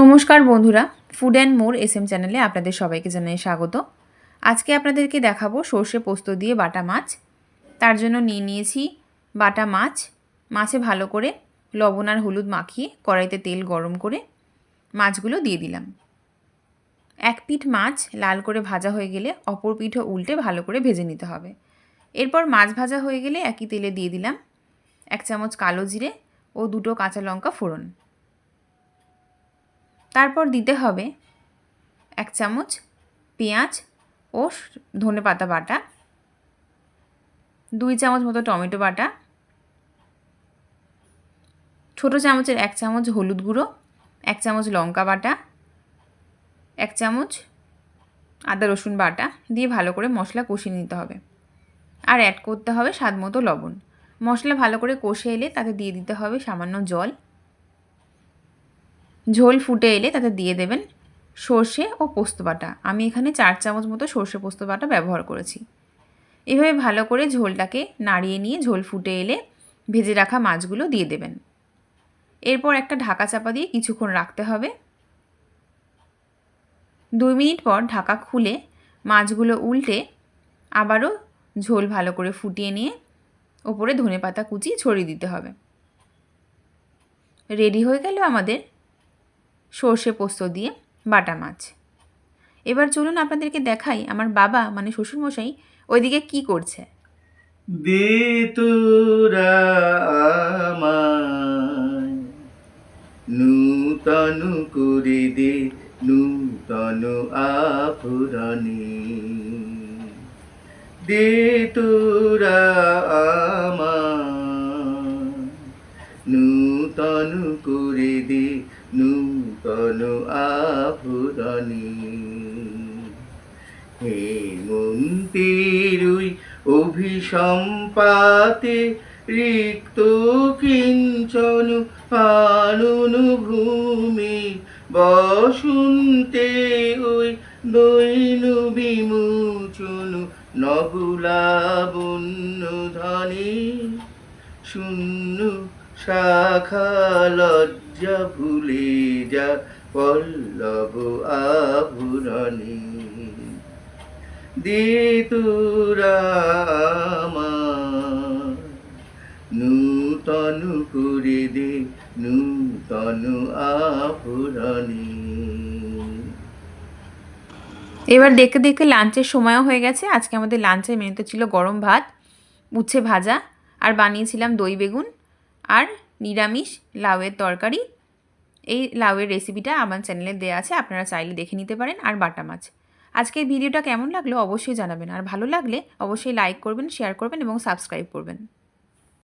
নমস্কার বন্ধুরা food and more S M চ্যানেলে আপনাদের সবাইকে জানাই স্বাগত। আজকে আপনাদেরকে দেখাবো সর্ষে পোস্ত দিয়ে বাটা মাছ। তার জন্য নিয়ে নিয়েছি বাটা মাছ। মাছে ভালো করে লবণ আর হলুদ মাখিয়ে কড়াইতে তেল গরম করে মাছগুলো দিয়ে দিলাম। এক পিঠ মাছ লাল করে ভাজা হয়ে গেলে অপর পিঠও উল্টে ভালো করে ভেজে নিতে হবে। এরপর মাছ ভাজা হয়ে গেলে একই তেলে দিয়ে দিলাম এক চামচ কালো জিরে ও দুটো কাঁচা লঙ্কা ফোড়ন। তারপর দিতে হবে এক চামচ পেঁয়াজ ও ধনে পাতা বাটা, দুই চামচ মতো টমেটো বাটা, ছোটো চামচের এক চামচ হলুদ গুঁড়ো, এক চামচ লঙ্কা বাটা, এক চামচ আদা রসুন বাটা দিয়ে ভালো করে মশলা কষিয়ে নিতে হবে। আর অ্যাড করতে হবে স্বাদ মতো লবণ। মশলা ভালো করে কষে এলে তাতে দিয়ে দিতে হবে সামান্য জল। ঝোল ফুটে এলে তাতে দিয়ে দেবেন সর্ষে ও পোস্ত বাটা। আমি এখানে চার চামচ মতো সর্ষে পোস্ত বাটা ব্যবহার করেছি। এভাবে ভালো করে ঝোলটাকে নাড়িয়ে নিয়ে ঝোল ফুটে এলে ভেজে রাখা মাছগুলো দিয়ে দেবেন। এরপর একটা ঢাকা চাপা দিয়ে কিছুক্ষণ রাখতে হবে। দুই মিনিট পর ঢাকা খুলে মাছগুলো উল্টে আবারও ঝোল ভালো করে ফুটিয়ে নিয়ে ওপরে ধনে পাতা কুচি ছড়িয়ে দিতে হবে। রেডি হয়ে গেল আমাদের সর্ষে পোস্ত দিয়ে বাটা মাছ। এবার চলুন আপনাদেরকে দেখাই আমার বাবা মানে শ্বশুরমশাই, ওইদিকে কি করছে। দে নূতন করে দে, নূতন আফুরানি দে তোরা আমায় নূতন করে দে, নূতন আফুরানি হেমন্তের ওই অভিসম্পাতে রিক্ত কিঞ্চন আনুন ভূমি, বসন্তে ওই দৈন বিমোচন নবুলাবন্য ধনে শূন্য শাখা লজ্জা ভুলে যা পল্লব আভরণী দে তোরা আমায় নূতন করে দে নূতন আভরণী এবার দেখতে দেখতে লাঞ্চের সময়ও হয়ে গেছে। আজকে আমাদের লাঞ্চের মেনুতে ছিল গরম ভাত, উচ্ছে ভাজা, আর বানিয়েছিলাম দই বেগুন। আর নিরামিষ লাউয়ের তরকারি। এই লাউয়ের রেসিপিটা আমার চ্যানেলে দেওয়া আছে, আপনারা চাইলে দেখে নিতে পারেন। আর বাটা মাছ। আজকের ভিডিওটা কেমন লাগল অবশ্যই জানাবেন। আর ভালো লাগলে অবশ্যই লাইক করবেন শেয়ার করবেন এবং সাবস্ক্রাইব করবেন।